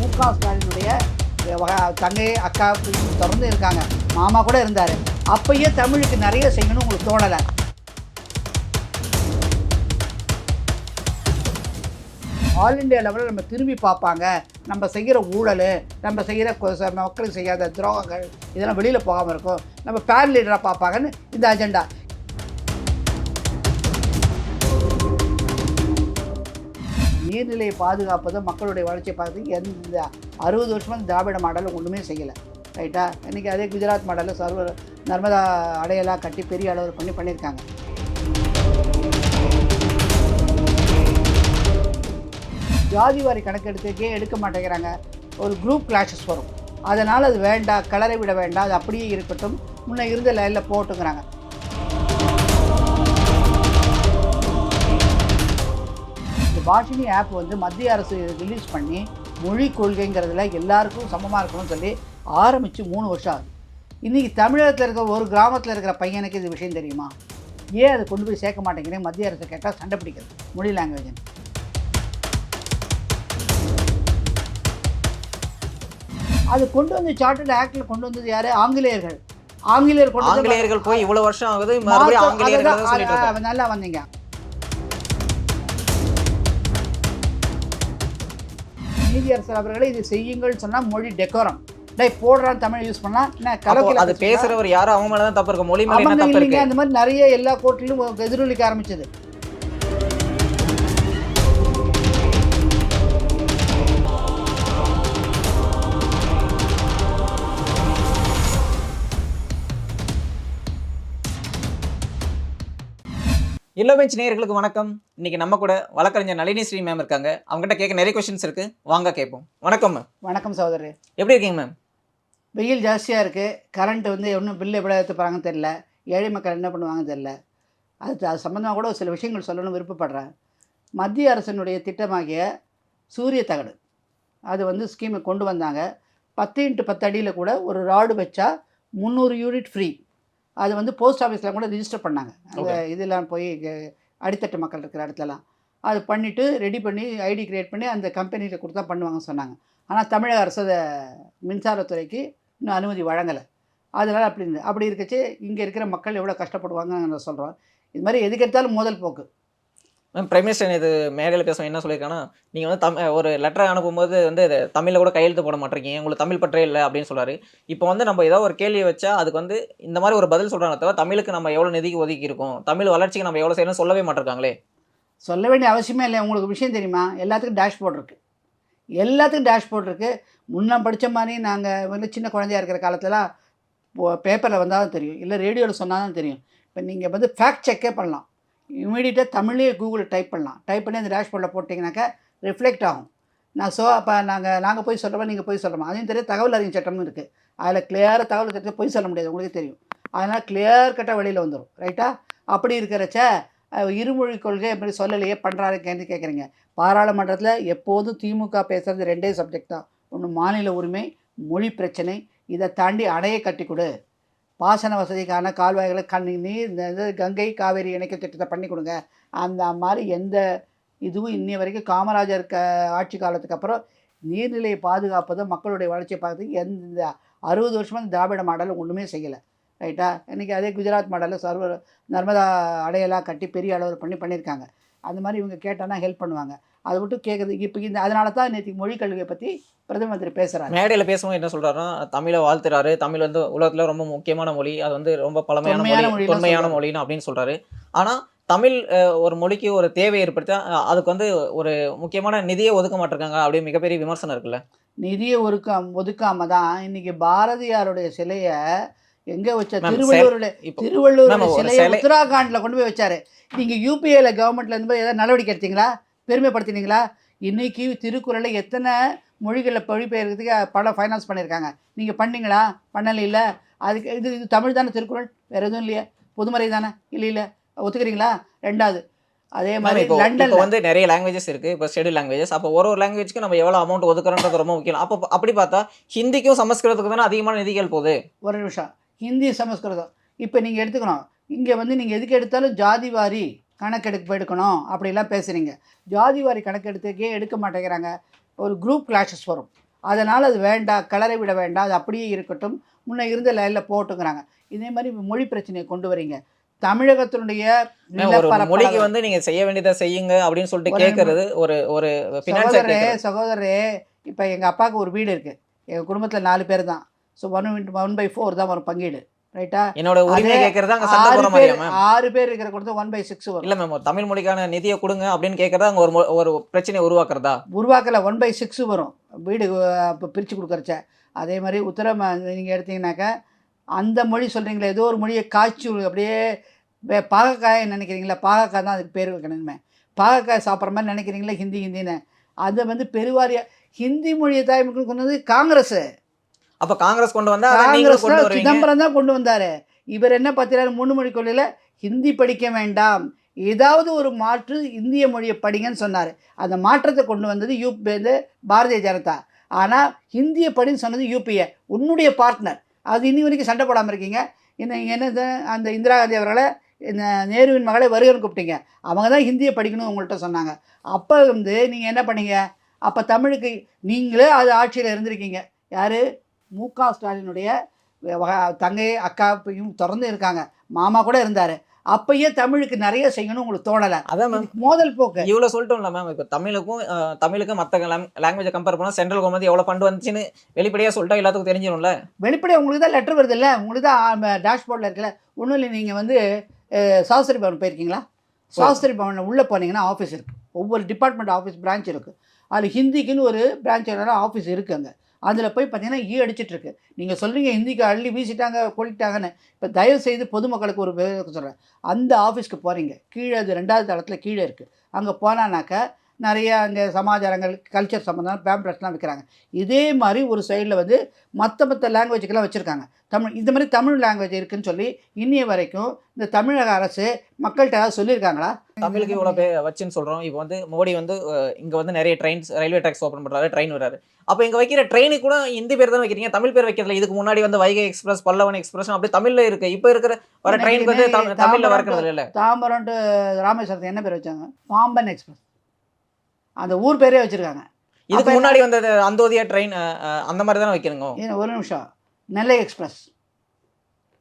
மு க ஸ்டாலினுடைய தங்கை அக்கா தொடர்ந்து இருக்காங்க. மாமா கூட இருந்தார். அப்பயே தமிழுக்கு நிறைய செய்யணும்னு உங்களுக்கு தோணலை. ஆல் இண்டியா லெவலில் நம்ம திரும்பி பார்ப்பாங்க. நம்ம செய்கிற ஊழல் நம்ம செய்கிற மக்களுக்கு செய்யாத துரோகங்கள் இதெல்லாம் வெளியில் போகாமல் இருக்கும். நம்ம பேர் லீடராக பார்ப்பாங்கன்னு இந்த அஜெண்டா. நீர்நிலையை பாதுகாப்பது மக்களுடைய வளர்ச்சியை பார்த்து எந்த அறுபது வருஷமாக திராவிட மாடலில் ஒன்றுமே செய்யலை. ரைட்டா இன்றைக்கி அதே குஜராத் மாடலில் சர்வ நர்மதா அடையெல்லாம் கட்டி பெரிய அளவில் பண்ணி பண்ணியிருக்காங்க. ஜாதிவாரி கணக்கெடுத்துக்கே எடுக்க மாட்டேங்கிறாங்க? ஒரு குரூப் கிளாஷஸ் வரும். அதனால் அது வேண்டாம் கலரை விட வேண்டாம் அது அப்படியே இருக்கட்டும். முன்னே இருந்த லைனில் போட்டுங்கிறாங்க. பாஷினி ஆப் வந்து மத்திய அரசு ரிலீஸ் பண்ணி மொழி கொள்கைங்கிறதுல எல்லாருக்கும் சமமாக இருக்கணும்னு சொல்லி ஆரம்பித்து மூணு வருஷம் ஆகுது. இன்றைக்கி தமிழகத்தில் இருக்கிற ஒரு கிராமத்தில் இருக்கிற பையனுக்கு இது விஷயம் தெரியுமா? ஏன் அதை கொண்டு போய் சேர்க்க மாட்டேங்கிறேன் மத்திய அரசு கேட்டால் சண்டை பிடிக்கிறது. மொழி லாங்குவேஜ் அது கொண்டு வந்து சார்ட்டர்ட் ஆக்டில் கொண்டு வந்தது யாரு? ஆங்கிலேயர்கள். ஆங்கிலேயர் கொண்டு ஆங்கிலேயர்கள் போய் இவ்வளவு வருஷம் ஆகுது மறுபடியும் மாத்த- நீதியரசர் அவர்களே இது செய்யுங்கள் சொன்னா மொழி டெக்கோரம் டேய் போடுறான் தமிழ் யூஸ் பண்ணா என்ன கலோக்கில அது பேசுறவர் யாரும் அவங்க மேல தான் தப்பு இருக்கு. மொழி மேல தப்பு இருக்கு? அந்த மாதிரி நிறைய எல்லா கோர்ட்லையும் எதிரொலிக்க ஆரம்பிச்சது. இல்லோ பெஞ்ச் நேயர்களுக்கு வணக்கம். இன்னைக்கு நம்ம கூட வழக்கறிஞர் நளினி ஸ்ரீ மேம் இருக்காங்க. அவங்ககிட்ட கேட்க நிறைய கொஸ்டின்ஸ் இருக்கு. வாங்க கேட்போம். வணக்கம் மேம் வணக்கம் சகோதரர் எப்படி இருக்கீங்க மேம் வெயில் ஜாஸ்தியாக இருக்குது கரண்ட் வந்து ஒன்றும் பில்லு எப்படி ஏற்ற போகிறாங்கன்னு தெரில ஏழை மக்கள் என்ன பண்ணுவாங்கன்னு தெரில அது அது சம்மந்தமாக கூட ஒரு சில விஷயங்கள் சொல்லணும்னு விருப்பப்படுறேன். மத்திய அரசினுடைய திட்டமாகிய சூரிய தகடு. அது வந்து ஸ்கீமை கொண்டு வந்தாங்க. பத்து இன்ட்டு பத்து அடியில் கூட ஒரு ராடு வச்சா முந்நூறு யூனிட் ஃப்ரீ அது வந்து போஸ்ட் ஆஃபீஸில் கூட ரிஜிஸ்டர் பண்ணாங்க. அந்த. இதெல்லாம் போய் அடித்தட்டு மக்கள் இருக்கிற இடத்துலலாம். அது பண்ணிவிட்டு ரெடி பண்ணி ஐடி கிரியேட் பண்ணி அந்த கம்பெனியில் கொடுத்தா பண்ணுவாங்கன்னு சொன்னாங்க. ஆனால் தமிழக அரசு அதை மின்சாரத்துறைக்கு இன்னும் அனுமதி வழங்கலை. அதனால் அப்படி இருந்து அப்படி இருக்கச்சு இங்கே இருக்கிற மக்கள் எவ்வளோ கஷ்டப்படுவாங்கன்னு சொல்கிறோம் இது மாதிரி எதுக்கு எடுத்தாலும் மோதல் போக்கு. மேம் பிரைம் மினிஸ்டர் இது மேடையில் பேசுவோம் என்ன சொல்லியிருக்காங்கன்னா நீங்கள் வந்து தம் ஒரு லெட்டர் அனுப்பும்போது வந்து இது தமிழில் கூட கையெழுத்து போட மாட்டேங்க உங்களுக்கு தமிழ் பற்றே இல்லை அப்படின்னு சொல்கிறாரு இப்போ வந்து நம்ம ஏதோ ஒரு கேள்வி வச்சா அதுக்கு வந்து இந்த மாதிரி ஒரு பதில் சொல்கிறாங்க தவிர தமிழுக்கு நம்ம எவ்வளோ நிதிக்கு ஒதுக்கி இருக்கோம்? தமிழ் வளர்ச்சிக்கு நம்ம எவ்வளோ செய்யணும் சொல்லவே மாட்டிருக்காங்களே. சொல்ல வேண்டிய அவசியமே இல்லை உங்களுக்கு விஷயம் தெரியுமா? எல்லாத்துக்கும் டேஷ்போர்ட் இருக்குது எல்லாத்துக்கும் டேஷ்போர்ட் இருக்குது முன்ன படித்த மாதிரி நாங்கள் வந்து சின்ன குழந்தையா இருக்கிற காலத்துலலாம் பேப்பரில் வந்தால் தான் தெரியும். இல்லை ரேடியோவில் சொன்னால் தான் தெரியும். இப்போ நீங்கள் வந்து ஃபேக்ட் செக்கே பண்ணலாம். இமீடியட்டாக தமிழ்லேயே கூகுளில் டைப் பண்ணலாம். டைப் பண்ணி அந்த டேஷ்போர்டில் போட்டிங்கனாக்கா ரிஃப்ளெக்ட் ஆகும். நான் ஸோ அப்போ நாங்கள் நாங்கள் போய் சொல்கிறோமா நீங்கள் போய் சொல்கிறோமா அதையும் தெரியும் தகவல் அறிஞர் சட்டமும் இருக்குது அதில் கிளியராக தகவல் தெரிஞ்சு போய் சொல்ல முடியாது உங்களுக்கு தெரியும். அதனால் கிளியர் கட்டாக வெளியில் வந்துடும் ரைட்டா அப்படி இருக்கிறச்ச இருமொழி கொள்கை அப்படி சொல்லலையே பண்ணுறாருக்கேன்னு கேட்குறீங்க பாராளுமன்றத்தில் எப்போதும் திமுக பேசுகிறது ரெண்டே சப்ஜெக்ட் தான். ஒன்று மாநில உரிமை மொழி பிரச்சனை. இதை தாண்டி அணையை கட்டி கொடு. பாசன வசதிக்கான கால்வாய்களை கண் நீர் இந்த கங்கை காவேரி இணைக்க திட்டத்தை பண்ணி கொடுங்க. அந்த மாதிரி எந்த இதுவும் இன்னி வரைக்கும் காமராஜர் க ஆட்சி காலத்துக்கு அப்புறம் நீர்நிலையை பாதுகாப்பதும் மக்களுடைய வளர்ச்சியை பார்க்கறதுக்கு எந்த அறுபது வருஷமாக இந்த திராவிட மாடலும் ஒன்றுமே செய்யலை. ரைட்டா? இன்றைக்கி அதே குஜராத் மாடலில் சர்வ நர்மதா அடையெல்லாம் கட்டி பெரிய அளவில் பண்ணி பண்ணியிருக்காங்க. அந்த மாதிரி இவங்க கேட்டானா ஹெல்ப் பண்ணுவாங்க. அதை விட்டு கேட்குறது இப்போ இந்த அதனால தான் நேற்று மொழிக் கல்வியை பற்றி பிரதம மந்திரி பேசுகிறாங்க மேடையில் பேசும்போது என்ன சொல்றாருன்னா தமிழை வாழ்த்துறாரு. தமிழ் வந்து உலகத்துல ரொம்ப முக்கியமான மொழி. அது வந்து ரொம்ப பழமையான மொழி தொன்மையான. மொழின்னு அப்படின்னு சொல்றாரு. ஆனா தமிழ் ஒரு மொழிக்கு ஒரு தேவை ஏற்படுத்தா அதுக்கு வந்து ஒரு முக்கியமான நிதியை ஒதுக்க மாட்டிருக்காங்க அப்படியே மிகப்பெரிய விமர்சனம் இருக்குல்ல. நிதியை ஒதுக்க ஒதுக்காம தான் இன்னைக்கு பாரதியாருடைய சிலையை எங்கே வச்ச திருவள்ளூரில் திருவள்ளூர் சிலையை சிலை- உத்தராகண்டில் கொண்டு போய் வச்சாரு. நீங்கள் யூபிஏல கவர்மெண்ட்ல இருந்து போய் ஏதாவது நடவடிக்கை எடுத்தீங்களா? பெருமைப்படுத்தினீங்களா? இன்னைக்கு திருக்குறளை எத்தனை மொழிகளில் மொழிபெயர்க்கிறதுக்கு படம் ஃபைனான்ஸ் பண்ணியிருக்காங்க. நீங்கள் பண்ணீங்களா? பண்ணல இல்லை? அதுக்கு இது இது தமிழ் தானே திருக்குறள்? வேறு எதுவும் இல்லையா? பொதுமறை தானே? இல்லை இல்லை. ஒத்துக்கிறீங்களா? ரெண்டாவது. அதே மாதிரி இப்போ வந்து நிறைய லாங்குவேஜஸ் இருக்கு. இப்போ ஷெடியூல் லாங்குவேஜஸ் அப்போ ஒரு ஒரு லாங்குவேஜ்க்கு நம்ம எவ்வளோ அமௌண்ட் ஒதுக்குறோன்றது ரொம்ப முக்கியம். அப்போ அப்படி பார்த்தா ஹிந்திக்கும் சமஸ்கிருதத்துக்கு தானே அதிகமான நிதிகள் போகுது. ஒரு நிமிஷம். ஹிந்தி சமஸ்கிருதம். இப்போ நீங்கள் எடுத்துக்கணும். இங்கே வந்து நீங்கள் எதுக்கு எடுத்தாலும் ஜாதி வாரி கணக்கெடுப்பு எடுக்கணும் அப்படிலாம் பேசுகிறீங்க ஜாதி வாரி கணக்கெடுத்துக்கே எடுக்க மாட்டேங்கிறாங்க. ஒரு குரூப் கிளாஷஸ் வரும். அதனால் அது வேண்டாம் கிளறி விட வேண்டாம் அது அப்படியே இருக்கட்டும். முன்ன இருந்த லைனில் போட்டுங்கிறாங்க. இதே மாதிரி மொழி பிரச்சனையை கொண்டு வரீங்க. தமிழகத்தினுடைய மொழிக்கு வந்து நீங்க செய்ய வேண்டியதை செய்யுங்க அப்படின்னு சொல்லிட்டு கேட்கறது ஒரு ஒரு ஃபினான்ஸா சகோதரரே சகோதரரே இப்போ எங்கள் அப்பாவுக்கு ஒரு வீடு இருக்குது எங்கள் குடும்பத்தில் நாலு பேர் தான். So one one by four தான் வரும் பங்கீடு. ரைட்டா என்னோட உரிமையை அதே கேட்கறது அங்க சண்டை ஆறு போற பேர் மாதிரியா மேம் ஆறு பேர் இருக்கிற கொடுத்து ஒன் பை சிக்ஸ் வரும். இல்ல மேம் தமிழ் மொழிக்கான நிதியை கொடுங்க அப்படின்னு கேட்கறது அங்க ஒரு ஒரு பிரச்சனையை உருவாக்குறதா? உருவாக்கல ஒன் பை சிக்ஸ் வரும். வீடு இப்போ பிரித்து கொடுக்குறச்ச. அதே மாதிரி உத்தரம் நீங்கள் எடுத்தீங்கன்னாக்கா அந்த மொழி சொல்கிறீங்களே ஏதோ ஒரு மொழியை காய்ச்சி அப்படியே பாகக்காய் நினைக்கிறீங்களா பாகக்காய் தான் அதுக்கு பேர் வைக்கணுமே. பாகக்காய் சாப்பிட்ற மாதிரி நினைக்கிறீங்களா ஹிந்தி ஹிந்தின்னு. அதை வந்து பெருவாரியா ஹிந்தி மொழியை தாய்மொழி கொண்டு வந்து காங்கிரஸ். அப்ப காங்கிரஸ் கொண்டு வந்தா காங்கிரஸ் சிதம்பரம் தான் கொண்டு வந்தாரு. இவர் என்ன பார்த்துறாரு மூணு மொழி கொள்ளையில் ஹிந்தி படிக்க வேண்டாம். ஏதாவது ஒரு மாற்று இந்திய மொழியை படிங்கன்னு சொன்னார். அந்த மாற்றத்தை கொண்டு வந்தது யூபி வந்து பாரதிய ஜனதா. ஆனால் ஹிந்தியை படின்னு சொன்னது யூபிஏ உன்னுடைய பார்ட்னர் அது இன்னி வரைக்கும் சண்டை போடாமல் இருக்கீங்க. என்ன என்னது அந்த இந்திரா காந்தி அவர்களை இந்த நேருவின் மகளை வருகன்னு கூப்பிட்டீங்க. அவங்க தான் ஹிந்தியை படிக்கணும் உங்கள்கிட்ட சொன்னாங்க. அப்போ வந்து நீங்கள் என்ன பண்ணீங்க? அப்போ தமிழுக்கு நீங்களே அது ஆட்சியில் இருந்திருக்கீங்க. யார்? மு க ஸ்டாலினுடைய தங்கை அக்காப்பையும் தொடர்ந்து இருக்காங்க. மாமா கூட இருந்தார். அப்பயே தமிழுக்கு நிறைய செய்யணும் உங்களுக்கு தோணலை. அதான் மேம் மோதல் போக்கு. இவ்வளவு சொல்லிட்டோம்ல மேம் இப்போ தமிழுக்கும் தமிழுக்கும் மற்ற லாங்குவேஜை கம்பேர் பண்ணா சென்ட்ரல் கவர்மெண்ட் எவ்வளவு ஃபண்ட் வந்துச்சுன்னு வெளிப்படையா சொல்லிட்டா எல்லாத்துக்கும் தெரிஞ்சிடும்ல வெளிப்படையாக உங்களுக்கு தான் லெட்டர் வருது இல்லை உங்களுக்கு தான் டேஷ்போர்டில் இருக்குல்ல? ஒன்றும் இல்லை நீங்கள் வந்து சாஸ்திரி பவன் போயிருக்கீங்களா? சாஸ்திரி பவனில் உள்ளே போனீங்கன்னா ஆஃபீஸ் இருக்குது ஒவ்வொரு டிபார்ட்மெண்ட் ஆஃபீஸ் பிரான்ச் இருக்குது அதில் ஹிந்திக்குன்னு ஒரு பிரான்ச் ஆஃபீஸ் இருக்குது அங்கே அதில் போய் பார்த்தீங்கன்னா ஈ அடிச்சிட்டு இருக்கு நீங்கள் சொல்கிறீங்க இந்திக்கு அள்ளி வீசிட்டாங்க கொல்லிட்டாங்கன்னு. இப்போ தயவு செய்து பொதுமக்களுக்கு ஒரு சொல்கிறேன் அந்த ஆஃபீஸ்க்கு போகிறீங்க கீழே அது ரெண்டாவது தளத்தில் கீழே இருக்குது அங்கே போனானாக்கா நிறைய அங்கே சமாச்சாரங்கள் கல்ச்சர் சம்மந்தமான பேம்ப்ளெட்ஸ்லாம் விற்கிறாங்க இதே மாதிரி ஒரு சைடில் வந்து மற்ற மற்ற லாங்குவேஜுக்கெல்லாம் வச்சுருக்காங்க. தமிழ் இந்த மாதிரி தமிழ் லாங்குவேஜ் இருக்குன்னு சொல்லி இன்னைய வரைக்கும் இந்த தமிழக அரசு மக்கள்கிட்ட ஏதாவது சொல்லியிருக்காங்களா? தமிழுக்கு இவ்வளவு பே வச்சுன்னு சொல்றோம். இப்போ வந்து மோடி வந்து இங்க வந்து நிறைய ட்ரெயின்ஸ் ரயில்வே ட்ராக்ஸ் ஓப்பன் பண்றாரு ட்ரெயின் வராரு அப்போ இங்க வைக்கிற ட்ரெயினுக்கு கூட ஹிந்தி பேர் தான் வைக்கிறீங்க? தமிழ் பேர் வைக்கிறதுல இதுக்கு முன்னாடி வந்து வைகை எக்ஸ்பிரஸ் பல்லவன் எக்ஸ்பிரஸ் அப்படி தமிழ்ல இருக்கு. இப்போ இருக்கிற வர ட்ரெயினுக்கு வந்து தமிழ்- தமிழ்ல வரக்கிறது இல்ல தாம்பரம் to ராமேஸ்வரத்துக்கு என்ன பேர் வச்சாங்க? பாம்பன் எக்ஸ்பிரஸ். அந்த ஊர் பேரே வச்சுருக்காங்க. இதுக்கு முன்னாடி வந்தது அந்தோதியா ட்ரெயின் அந்த மாதிரி தானே வைக்கிறீங்க ஏன் ஒரு நிமிஷம். நெல்லை எக்ஸ்பிரஸ்.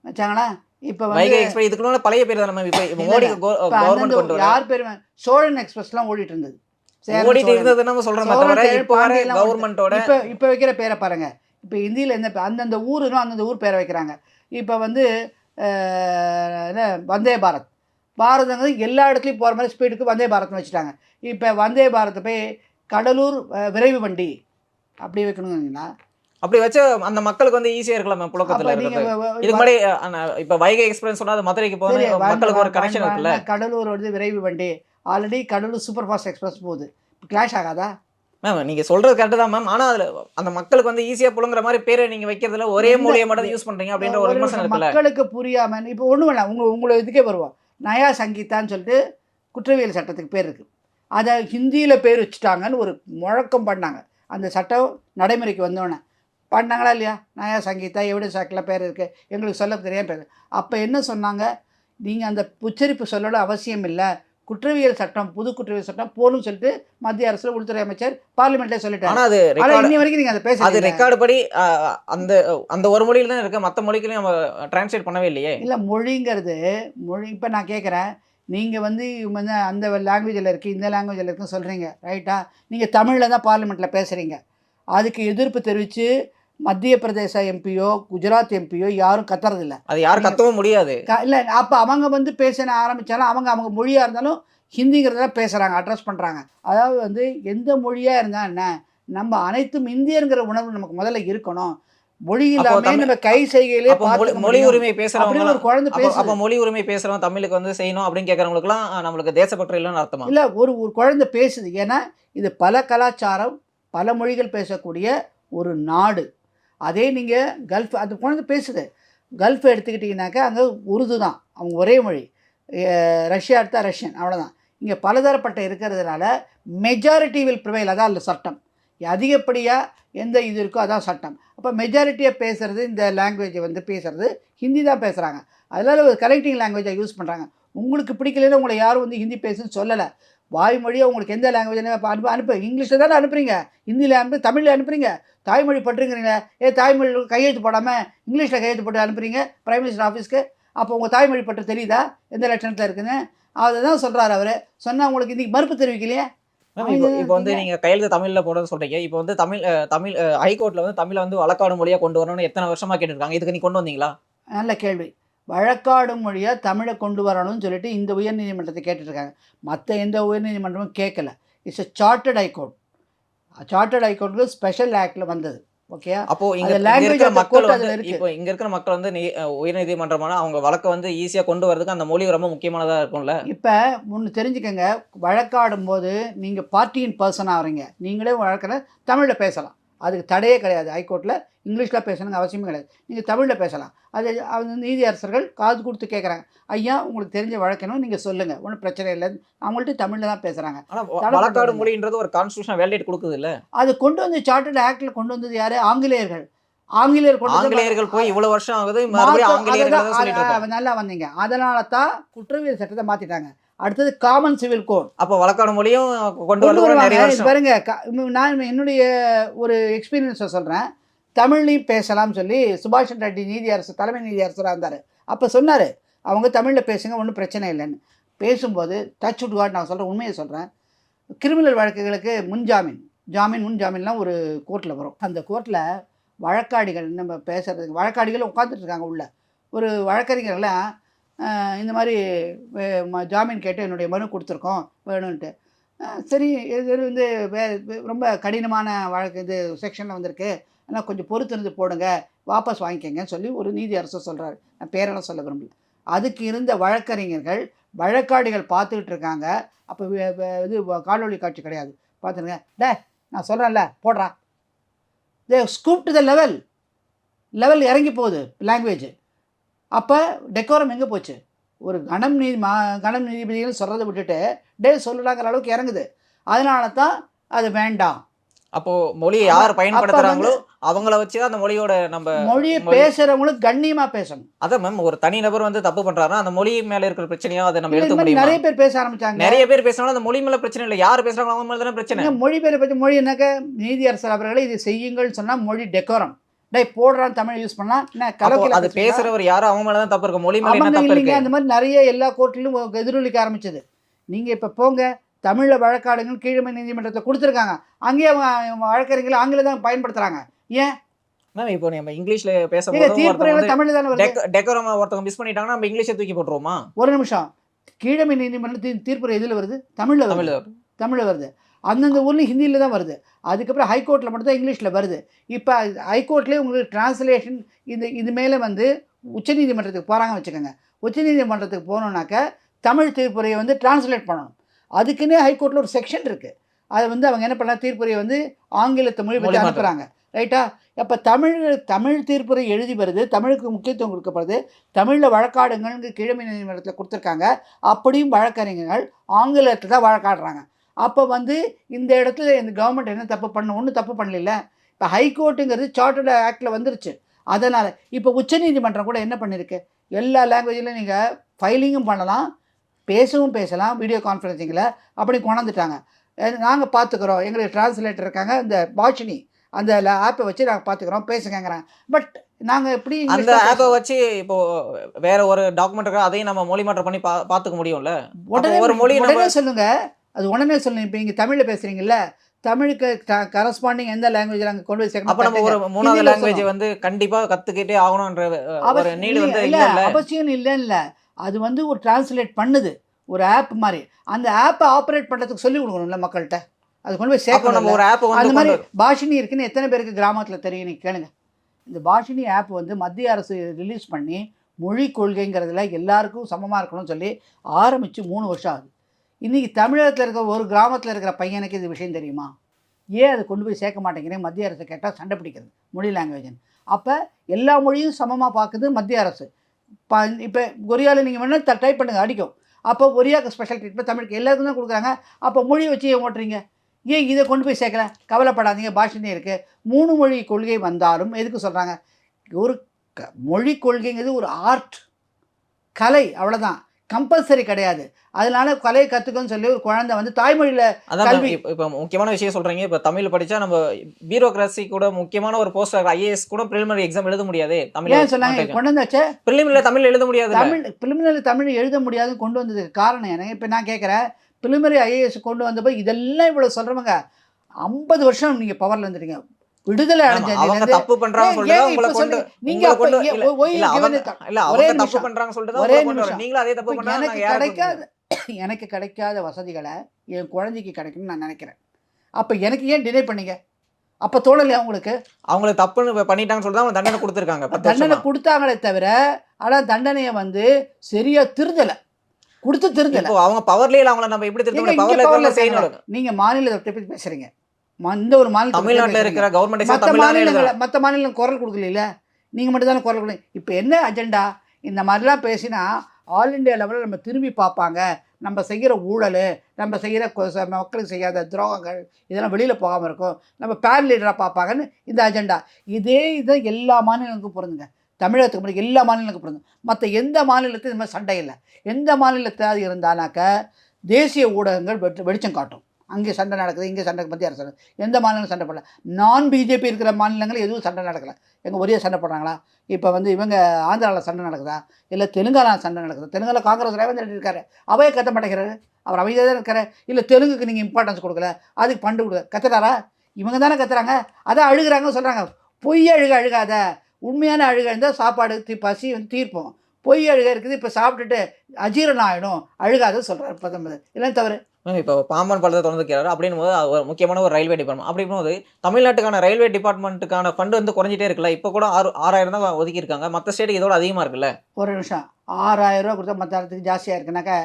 வச்சாங்களா? இப்போ வைகை எக்ஸ்பிரஸ் இதுக்கு முன்னாடி பழைய பேர் தானே மேம் இப்போ மோடி கவர்மெண்ட் யார் பேர் சோழன் எக்ஸ்பிரஸ்லாம் ஓடிட்டு இருந்தது. ஓடிட்டு. இருந்தது நம்ம சோழன் தவிர இப்போ வர பாண்டியெல்லாம் கவர்மெண்டோட இப்போ இப்போ வைக்கிற பேரை பாருங்க. இப்போ இந்தியில் எந்த அந்தந்த ஊருனும் அந்தந்த ஊர் பேரை வைக்கிறாங்க. இப்போ வந்து என்ன வந்தே பாரத். பாரதங்கிறது எல்லா இடத்துலையும் போகிற மாதிரி ஸ்பீடுக்கு வந்தே பாரத்னு வச்சுட்டாங்க. இப்போ வந்தே பாரத்தை போய் கடலூர் விரைவு வண்டி அப்படி வைக்கணுங்களா அப்படி வச்சு அந்த மக்களுக்கு வந்து ஈஸியா இருக்கலாம் மேம் புழக்கத்துல நீங்கள் இதுக்கு முன்னாடி அஹ், அண்ணா, இப்ப வைகை எக்ஸ்பிரஸ் சொன்னா அது மதுரைக்கு போகுது மக்களுக்கு ஒரு கனெக்ஷன் இருக்குல்ல. கடலூர் வந்து விரைவு வண்டி. Already Cuddalore super fast express போகுது. கிளாஷ் ஆகாதா? மேம் நீங்க சொல்றது கரெக்ட் தான் மேம் ஆனா அதுல அந்த மக்களுக்கு வந்து ஈஸியா புழுங்குற மாதிரி பேரை நீங்க வைக்கிறதுல ஒரே. மொழியை மட்டும் யூஸ் பண்றீங்க அப்படின்ற ஒரு விமர்சனம் மக்களுக்கு புரியாம இப்போ ஒன்றும் வேணாம். உங்க உங்களை இதுக்கே வருவோம். நயா சங்கீதான்னு சொல்லிட்டு குற்றவியல் சட்டத்துக்கு பேர் இருக்குது அதை ஹிந்தியில் பேர் வச்சுட்டாங்கன்னு ஒரு முழக்கம் பண்ணாங்க. அந்த சட்டம் நடைமுறைக்கு வந்தோடனே பண்ணாங்களா இல்லையா? நயா சங்கீதா எவிடன்ஸ் ஆக்டில் பேர் இருக்குது எங்களுக்கு சொல்ல தெரியாம பேர் அப்போ என்ன சொன்னாங்க? நீங்கள் அந்த உச்சரிப்பு சொல்லோட அவசியம் இல்லை. குற்றவியல் சட்டம் புது குற்றவியல் சட்டம் போகணும்னு சொல்லிட்டு மத்திய அரசு உள்துறை அமைச்சர் பார்லிமெண்ட்லேயே சொல்லிட்டாங்க ஆனா அது ஆனால் இன்னி வரைக்கும் நீங்கள் அதை அது பேச ரெக்கார்டு படி அந்த அந்த ஒரு மொழியில தான் இருக்கு. மத்த மொழிகளையும் நம்ம டிரான்ஸ்லேட் பண்ணவே இல்லையே. இல்லை மொழிங்கிறது மொழி இப்போ நான் கேட்குறேன் நீங்கள் வந்து வந்து அந்த லாங்குவேஜில் இருக்குது இந்த லாங்குவேஜில் இருக்குன்னு சொல்கிறீங்க ரைட்டா நீங்கள் தமிழில் தான் பார்லிமெண்ட்டில் பேசுகிறீங்க அதுக்கு எதிர்ப்பு தெரிவித்து மத்திய பிரதேச எம்பியோ குஜராத் எம்பியோ யாரும் கத்துறதில்ல. அது யாரும் கத்தவும் முடியாது. இல்லை அப்போ அவங்க வந்து பேச ஆரம்பித்தாலும் அவங்க அவங்க மொழியாக இருந்தாலும் ஹிந்திங்கிறத பேசுகிறாங்க அட்ரஸ் பண்ணுறாங்க அதாவது வந்து எந்த மொழியாக இருந்தால் என்ன? நம்ம அனைத்தும் இந்தியங்கிற உணர்வு நமக்கு முதல்ல இருக்கணும். மொழி தமிழ் நம்ம கை செய்கையிலே மொழி. உரிமை பேசுறவங்க ஒரு குழந்தை பேசுது அப்போ மொழி உரிமை பேசுறவங்க தமிழுக்கு வந்து செய்யணும் அப்படின்னு கேட்கறவங்களுக்குலாம் நம்மளுக்கு தேசப்பற்று இல்லைன்னு அர்த்தமா? இல்லை ஒரு ஒரு குழந்தை பேசுது. ஏன்னா இது பல கலாச்சாரம் பல மொழிகள் பேசக்கூடிய ஒரு நாடு. அதே நீங்கள் கல்ஃப் அந்த குழந்தை பேசுது. கல்ஃப் எடுத்துக்கிட்டிங்கனாக்கா அங்கே உருது தான். அவங்க ஒரே மொழி. ரஷ்யா எடுத்தால் ரஷ்யன் அவ்வளோதான் இங்கே பலதரப்பட்ட இருக்கிறதுனால மெஜாரிட்டி வில் ப்ரிவைல் அதான் அந்த சட்டம். அதிகப்படியாக எந்த இது இருக்கோ அதான் சட்டம். அப்போ மெஜாரிட்டியாக பேசுகிறது இந்த லாங்குவேஜை வந்து பேசுகிறது ஹிந்தி தான் பேசுகிறாங்க அதனால் ஒரு கலெக்டிங் லாங்குவேஜை யூஸ் பண்ணுறாங்க உங்களுக்கு பிடிக்கலன்னு உங்களை யாரும் வந்து ஹிந்தி பேசுன்னு சொல்லலை. வாய்மொழியாக உங்களுக்கு எந்த லாங்குவேஜ் அனுப்ப அனுப்பு இங்கிலீஷில் தானே அனுப்புறீங்க. ஹிந்தியில் அனுப்பி தமிழில் அனுப்புறீங்க. தாய்மொழி பட்டுருங்கிறீங்க ஏ தாய்மொழி கையெழுத்து போடாமல் இங்கிலீஷில் கையெழுத்து போட்டு அனுப்புறீங்க. பிரைம் மினிஸ்டர் ஆஃபீஸ்க்கு அப்போ உங்கள் தாய்மொழி பற்று தெரியுதா? எந்த லட்சணத்தில் இருக்குன்னு? அதை தான் சொல்கிறார் அவர். சொன்னால் உங்களுக்கு இன்றைக்கி மறுப்பு தெரிவிக்கலையே? இப்போ இப்போ வந்து நீங்க கையெழுத்து தமிழ்ல போடுறது சொல்றீங்க. இப்போ வந்து தமிழ் தமிழ் ஹைகோர்ட்ல வந்து தமிழை வந்து வழக்காடு மொழியா கொண்டு வரணும்னு எத்தனை வருஷமா கேட்டிருக்காங்க? இதுக்கு நீ கொண்டு வந்தீங்களா? நல்ல கேள்வி. வழக்காடும் மொழியாக தமிழை கொண்டு வரணும்னு சொல்லிட்டு இந்த உயர்நீதிமன்றத்தை கேட்டுட்ருக்காங்க மற்ற எந்த உயர்நீதிமன்றமும் கேட்கல it's a chartered high court chartered ஹைகோர்ட்டுக்கு special ஆக்டில் வந்தது. ஓகே அப்போ இங்க இருக்கிற மக்கள் வந்து. இப்போ இங்க இருக்கிற மக்கள் வந்து உயர்நீதிமன்றமான அவங்க வழக்கை வந்து ஈஸியா கொண்டு வரதுக்கு அந்த மொழி ரொம்ப முக்கியமானதா இருக்கும்ல? இப்போ ஒன்று தெரிஞ்சுக்கங்க. வழக்காடும் போது நீங்கள் பார்ட்டியின் பர்சனாக ஆகிறீங்க நீங்களே வழக்கில் தமிழில் பேசலாம். அதுக்கு தடையே கிடையாது. ஹைகோர்ட்டில் இங்கிலீஷில் பேசணுங்க அவசியமே கிடையாது. நீங்கள் தமிழில் பேசலாம். அது அது நீதியரசர்கள் காது கொடுத்து கேட்குறாங்க ஐயா உங்களுக்கு தெரிஞ்ச வழக்கணும் நீங்கள் சொல்லுங்கள் ஒன்றும் பிரச்சனை இல்லை அவங்கள்ட்ட தமிழில் தான் பேசுகிறாங்க வழக்காடு. மொழின்றது ஒரு கான்ஸ்டியூஷன் வேலிடேட் கொடுக்குது இல்ல அது கொண்டு வந்து சார்ட்டர்ட் ஆக்டில் கொண்டு வந்தது யார்? ஆங்கிலேயர்கள். ஆங்கிலேயர் ஆங்கிலேயர்கள் போய் இவ்வளவு வருஷம் ஆகுது மறுபடியும் நல்லா வந்தீங்க. அதனால தான் குற்றவியல் சட்டத்தை மாற்றிட்டாங்க அடுத்தது காமன் சிவில் கோட் அப்போ வழக்காடு மொழியும் கொண்டு வருவாங்க. பாருங்க நான் என்னுடைய ஒரு எக்ஸ்பீரியன்ஸை சொல்கிறேன் தமிழ்லையும் பேசலாம்னு சொல்லி சுபாஷ் சந்திர ரெட்டி நீதி அரசு தலைமை நீதி அரசராக இருந்தார். அப்போ சொன்னார் அவங்க தமிழில் பேசுங்க ஒன்றும் பிரச்சனை இல்லைன்னு. பேசும்போது டச் விட் காட் நான் சொல்கிறேன் உண்மையை சொல்கிறேன் கிரிமினல் வழக்குகளுக்கு முன்ஜாமீன் ஜாமீன் முன் ஜாமீன்லாம் ஒரு கோர்ட்டில் வரும். அந்த கோர்ட்டில் வழக்காடிகள் நம்ம பேசுகிறதுக்கு வழக்காடிகள் உட்காந்துட்டு இருக்காங்க உள்ள. ஒரு வழக்கறிஞர்லாம் இந்த மாதிரி ம- ஜாமீன் கேட்டு என்னுடைய மனு கொடுத்துருக்கோம் வேணும்ன்ட்டு. சரி இது வந்து ரொம்ப கடினமான வழக்கு இது செக்ஷனில் வந்திருக்கு. ஆனால் கொஞ்சம் பொறுத்து இருந்து போடுங்க. வாபஸ் வாங்கிக்கங்கன்னு சொல்லி ஒரு நீதி அரசு சொல்கிறாரு நான் பேரெல்லாம் சொல்ல விரும்பல. அதுக்கு இருந்த வழக்கறிஞர்கள் வழக்காடிகள் பார்த்துக்கிட்டு இருக்காங்க. அப்போ இது வ- காட்சி கிடையாது. பார்த்துருங்க. டே நான் சொல்கிறேன்ல போடுறா. They stoop to the level level இறங்கி போகுது லாங்குவேஜ் அப்போ டெக்கோரம் எங்கே போச்சு? ஒரு கணம் நீதி மா கணம் நீதிபதிகள் சொல்கிறத விட்டுட்டு டே சொல்லுடாங்கிற அளவுக்கு இறங்குது. அதனால தான் அது வேண்டாம். அப்போ மொழியை யார் பயன்படுத்துறாங்களோ அவங்கள வச்சுதான் அந்த மொழியோட நம்ம மொழியை மொழி- பேசுகிறவங்களும் கண்ணியமாக பேசணும். அதான் மேம் ஒரு தனி நபர் வந்து தப்பு பண்றாருன்னா அந்த மொழி மேல இருக்கிற பிரச்சனையோ அதை நம்ம மாதிரி முடியுமா? நிறைய பேர் பேச ஆரம்பிச்சாங்க. நிறைய பேர் பேசினாலும் அந்த மொழி மேல பிரச்சனை இல்லை. யார் பேசுறாங்களோ அவங்க மேல தானே பிரச்சனை மொழி பேரை பற்றி மொழி என்னக்க நீதியரசர் அவர்களை இது செய்யுங்கள் சொன்னால் மொழி டெக்கோரம் டேய் போடுறான் தமிழ் யூஸ் பண்ணா என்ன அது பேசுறவர் யாரும் அவங்க மேல தான் தப்பு இருக்கு. மொழி மேல தப்பு இருக்கு? அந்த மாதிரி நிறைய எல்லா கோர்ட்டிலும் எதிரொலிக்க ஆரம்பிச்சது. நீங்கள் இப்போ போங்க தமிழில் வழக்காடுங்கள் கீழமை நீதிமன்றத்தை கொடுத்துருக்காங்க. அங்கேயே வழக்கறிஞர்கள் ஆங்கிலம் தான் பயன்படுத்துகிறாங்க ஏன்? மேம் இப்போ நம்ம இங்கிலீஷ்ல பேசும்போது தமிழில் தானே டெக்கோரமா ஒருத்தவங்க மிஸ் பண்ணிட்டாங்கன்னா நம்ம இங்கிலீஷை தூக்கி போட்டுருவோமா? ஒரு நிமிஷம். கீழமை நீதிமன்றத்தின் தீர்ப்புரை எதில் வருது? தமிழில் வருது. தமிழ் தமிழில் வருது. அந்தந்த ஊர்லேயும் ஹிந்தியில் தான் வருது. அதுக்கப்புறம் ஹைகோர்ட்டில் மட்டும் தான் இங்கிலீஷில் வருது. இப்போ ஹைகோர்ட்லேயே உங்களுக்கு டிரான்ஸ்லேஷன் இது இது மேலே வந்து உச்சநீதிமன்றத்துக்கு போகிறாங்க வச்சுக்கோங்க. உச்சநீதிமன்றத்துக்கு போகணுன்னாக்க தமிழ் தீர்ப்புரையை வந்து டிரான்ஸ்லேட் பண்ணணும். அதுக்குன்னே ஹைகோர்ட்டில் ஒரு செக்ஷன் இருக்குது அதை வந்து அவங்க என்ன பண்ணலாம்? தீர்ப்புரையை வந்து ஆங்கிலத்தை மொழி மொழிமாற்றம். அனுப்புகிறாங்க ரைட்டா அப்போ தமிழ் தமிழ் தீர்ப்புரை எழுதி வருது தமிழுக்கு முக்கியத்துவம் கொடுக்கப்படுது. தமிழில் வழக்காடுங்கள்னு கீழமை நீதிமன்றத்தில் கொடுத்துருக்காங்க. அப்படியும் வழக்கறிஞர்கள் ஆங்கிலத்தில் தான் வழக்காடுறாங்க. அப்போ வந்து இந்த இடத்துல இந்த கவர்மெண்ட் என்ன தப்பு பண்ண? ஒன்றும் தப்பு பண்ணல இப்போ ஹைகோர்ட்டுங்கிறது சார்ட்டர்டு ஆக்டில் வந்துருச்சு. அதனால் இப்போ உச்சநீதிமன்றம் கூட என்ன பண்ணியிருக்கு எல்லா லாங்குவேஜிலும் நீங்கள் ஃபைலிங்கும் பண்ணலாம். பேசவும் பேசலாம் வீடியோ கான்ஃபரன்சிங்கில் அப்படி கொண்டாந்துட்டாங்க நாங்கள் பார்த்துக்குறோம் எங்களுக்கு டிரான்ஸ்லேட்டர் இருக்காங்க. இந்த பாஷினி அந்த ஆப்பை வச்சு நாங்கள் பார்த்துக்குறோம் பேசுங்கங்கிறாங்க. பட் நாங்கள் எப்படி அந்த ஆப்பை? வச்சு இப்போ வேற ஒரு டாக்குமெண்ட் இருக்கா அதையும் நம்ம மொழி மாற்றம் பண்ணி பா பாத்துக்க முடியும்ல? உடனே ஒரு மொழி உடனே சொல்லுங்க. அது உடனே சொல்லுங்க. இப்போ இங்கே தமிழில் பேசுறீங்கல்ல தமிழுக்கு கரஸ்பாண்டிங் எந்த லாங்குவேஜில் அங்கே கொண்டு போய் அப்ப நம்ம ஒரு சேர்க்கணும் மூணாவது லாங்குவேஜ் வந்து கண்டிப்பா கத்துக்கிட்டே ஆகணும்ன்ற அஹ், ஒரு அவசியம் நீடு வந்து இல்ல. இல்ல அவசியம் இல்லை இல்லை அது வந்து ஒரு டிரான்ஸ்லேட் பண்ணுது. ஒரு ஆப் மாதிரி. அந்த ஆப்பை ஆப்ரேட் பண்ணுறதுக்கு சொல்லி கொடுக்கணும்ல மக்கள்கிட்ட. அது கொண்டு போய் நம்ம சேர்க்கணும் ஒரு ஆப் அந்த மாதிரி பாஷினி இருக்குன்னு எத்தனை பேருக்கு கிராமத்தில் தெரியும் நீங்க கேளுங்க. இந்த பாஷினி ஆப் வந்து மத்திய அரசு ரிலீஸ் பண்ணி மொழி கொள்கைங்கிறதுல எல்லாருக்கும் சமமாக இருக்கணும்னு சொல்லி ஆரம்பித்து மூணு வருஷம் ஆகுது. இன்றைக்கி தமிழகத்தில் இருக்கிற ஒரு கிராமத்தில் இருக்கிற பையனுக்கு இது விஷயம் தெரியுமா? ஏன் அதை கொண்டு போய் சேர்க்க மாட்டேங்கிறேன் மத்திய அரசு கேட்டால் சண்டை பிடிக்கிறது. மொழி லாங்குவேஜ்னு அப்போ எல்லா மொழியும் சமமாக பார்க்குது மத்திய அரசு. இப்போ இப்போ கொரியாவில் நீங்கள் வேணால் டைப் பண்ணுங்கள் அடிக்கும். அப்போ ஒரியாவுக்கு ஸ்பெஷல் ட்ரீட்மெண்ட் தமிழுக்கு எல்லாருக்கும் தான் கொடுக்குறாங்க. அப்போ மொழியை வச்சு ஏன் ஓட்டுறீங்க? ஏன் இதை கொண்டு போய் சேர்க்கல? கவலைப்படாதீங்க பாஷனே இருக்குது மூணு மொழி கொள்கை வந்தாலும் எதுக்கு சொல்கிறாங்க ஒரு க மொழி கொள்கைங்கிறது ஒரு ஆர்ட் கலை அவ்வளோதான் கம்பல்சரி கிடையாது. அதனால கலையை கற்றுக்கன்னு சொல்லி ஒரு குழந்தை வந்து தாய்மொழியில் கல்வி. இப்போ முக்கியமான விஷயம் சொல்றீங்க. இப்போ தமிழ் படிச்சா நம்ம பியூரோக்ரஸி கூட முக்கியமான ஒரு போஸ்ட் ஐஏஎஸ் கூட ப்ரிலிமினரி எக்ஸாம் எழுத முடியாது தமிழ் சொன்னாங்க? கொண்டு வந்து வச்ச? ப்ரிலிமினரி தமிழ் எழுத முடியாது தமிழ் பிலிமினரி தமிழ் எழுத முடியாதுன்னு கொண்டு வந்ததுக்கு காரணம் என்ன? இப்போ நான் கேட்குறேன் பிலிமினரி ஐஏஎஸ் கொண்டு வந்தப்போ இதெல்லாம் இவ்வளோ சொல்கிறவங்க ஐம்பது வருஷம் நீங்கள் பவரில் இருந்துட்டீங்க. விடுதலை அடைஞ்ச அவங்க இதுலேருந்து தப்பு பண்றாங்க ஏன் உங்களை கொண்டு? நீங்க கொண்டு இல்ல, அவங்க தப்பு. பண்றாங்க தான் ஒரே உங்களை கொண்டு வரோம் நிமிஷம். நீங்களும் அதே தப்பு இப்ப பண்ணா எனக்கு கிடைக்காத எனக்கு கிடைக்காத வசதிகளை என் குழந்தைக்கு கிடைக்கும்னு நான் நினைக்கிறேன். அப்போ எனக்கு ஏன் டிலே பண்ணீங்க? அப்போ தோணலையா உங்களுக்கு? அவங்களுக்கு தப்புன்னு பண்ணிட்டாங்கன்னு தான் அவங்க தண்டனை கொடுத்துருக்காங்க தண்டனை கொடுத்தாங்களே தவிர ஆனால் தண்டனையை வந்து சரியா திருந்தலை கொடுத்து திருந்தலை இப்போ அவங்க பவர்லயே அவங்கள நம்ம எப்படி திருத்த பவர்ல செய்யணும். மாநிலத்தை பற்றி பேசுறீங்க. இந்த ஒரு பத்தி தமிழ்நாட்டுல. இருக்கிற கவர்மெண்ட் மற்ற மாநிலங்களை மற்ற மாநிலம் குரல் கொடுக்கல நீங்கள் மட்டும் தானே குரல் கொடுங்க இப்போ என்ன அஜெண்டா இந்த மாதிரிலாம் பேசினா ஆல் இண்டியா லெவலில் நம்ம திரும்பி பார்ப்பாங்க. நம்ம செய்கிற ஊழல் நம்ம செய்கிற மக்களுக்கு செய்யாத துரோகங்கள் இதெல்லாம் வெளியில் போகாமல் இருக்கும். நம்ம பேர் லீடராக பார்ப்பாங்கன்னு இந்த அஜெண்டா இதே இதை எல்லா மாநிலங்களுக்கும் பொருந்துங்க. தமிழகத்துக்கு மட்டும் எல்லா மாநிலங்களுக்கும் பொருந்தும் மற்ற எந்த மாநிலத்தையும் இந்த மாதிரி சண்டை இல்லை. எந்த மாநிலத்தாவது இருந்தானாக்க தேசிய ஊடகங்கள் வெளிச்சம் காட்டும். அங்கே சண்டை நடக்குது இங்கே சண்டை மத்திய அரசு. எந்த மாநிலம் சண்டை போடல. நான் பிஜேபி இருக்கிற மாநிலங்கள் எதுவும் சண்டை நடக்கலை. எங்கள் ஒரே சண்டை போடுறாங்களா? இப்போ வந்து இவங்க ஆந்திராவில் சண்டை நடக்குதா? இல்லை தெலுங்கானா சண்டை நடக்குதா? தெலுங்கானா காங்கிரஸ் ரேவந்த் ரெட்டி இருக்காரு அவையே கத்த மாட்டேங்கிறாரு. அவர் அமைதியாக தான் இருக்காரு. இல்லை தெலுங்குக்கு நீங்கள் இம்பார்ட்டன்ஸ் கொடுக்கல. அதுக்கு பண்டு கொடுக்க கத்துறாரா? இவங்க தானே கத்துறாங்க. அதான் அழுகிறாங்கன்னு சொல்கிறாங்க பொய் அழுக அழுகாத. உண்மையான அழுக இருந்தால் சாப்பாடு தீ பசி வந்து தீர்ப்போம். பொய் அழுக இருக்குது. இப்போ சாப்பிட்டுட்டு அஜீரணம் ஆகிடும் அழுகாத சொல்கிறார் பிரதமர். இல்லைன்னு தவறு. இப்போ பாம்பன் படத்தை திறந்துக்கிறாரு அப்படின்னும் போது அது ஒரு முக்கியமான ஒரு ரயில்வே டிபார்ட்மெண்ட் அப்படின்னும் போது தமிழ்நாட்டுக்கான ரயில்வே டிபார்ட்மெண்ட்டுக்கான ஃபண்டு வந்து குறைஞ்சிட்டே இருக்குல்ல? இப்போ கூட ஆறு ஆறாயிரம் தான் ஒதுக்கி இருக்காங்க மற்ற ஸ்டேட்டுக்கு இதோட அதிகமா இருக்குல்ல? ஒரு நிமிஷம். ஆறாயிரம் ரூபா கொடுத்தா மற்ற இடத்துக்கு ஜாஸ்தியாக இருக்குனாக்கா